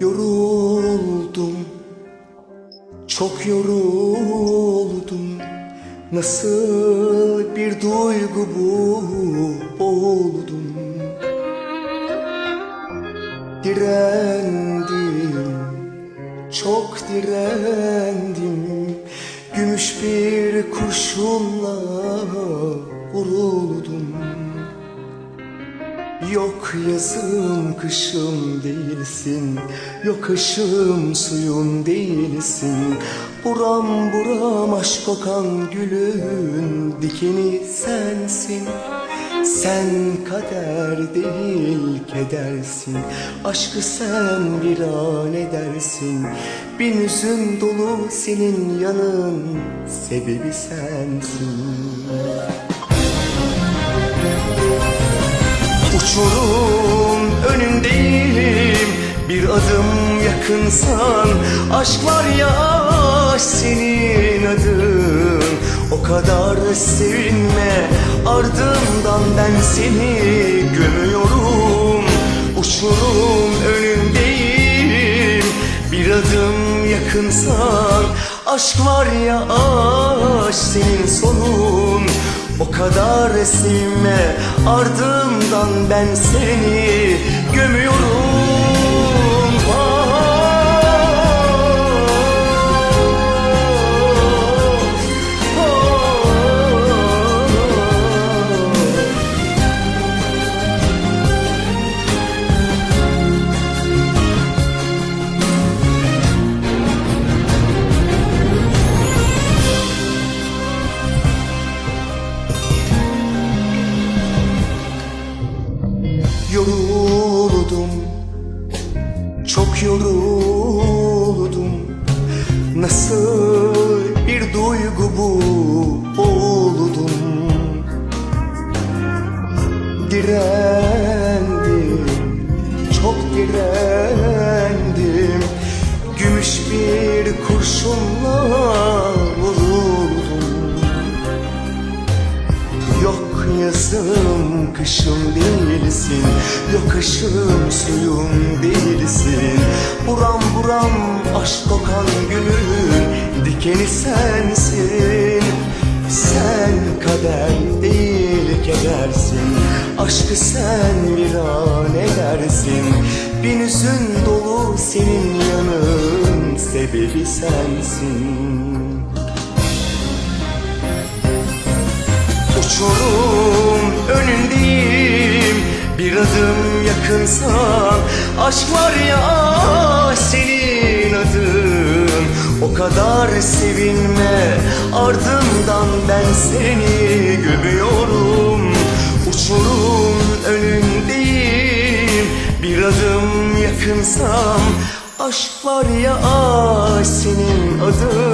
Yoruldum Çok yoruldum. Nasıl bir duygu bu Oldum? Direndim Çok direndim. Gümüş bir kurşunla vuruldum Yok yazım kışım değilsin. Yok kışım suyun değilsin. Buram buram aşk kokan gülün Dikeni sensin. Sen kader değil kedersin. Aşkı sen bir an edersin. Bin üzüm dolu senin yanın Sebebi sensin Uçurum önündeyim. Bir adım yakınsan Aşk var ya aşk senin adın. O kadar sevinme Ardımdan ben seni gömüyorum. Uçurum önündeyim. Bir adım yakınsan Aşk var ya aşk senin sonun o kadar sevme ardımdan ben seni gömüyorum Yoruldum. Çok yoruldum. Nasıl bir duygu bu Oldum? Direndim Çok direndim. Gümüş bir kurşunla yazım kışım değilsin Yok kışım suyum değilsin. Buram buram aşk kokan gülün Dikeni sensin. Sen kader değil kedersin Aşkı sen bir an edersin. Bin üzün dolu senin yanın Sebebi sensin. Uçurum önündeyim. Bir adım yakınsan Aşk var ya senin adın. O kadar sevinme Ardımdan ben seni gömüyorum. Uçurum önündeyim. Bir adım yakınsam Aşk var ya senin adın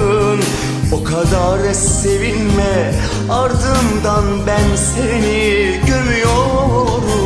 kadar sevinme. Ardımdan ben seni gömüyorum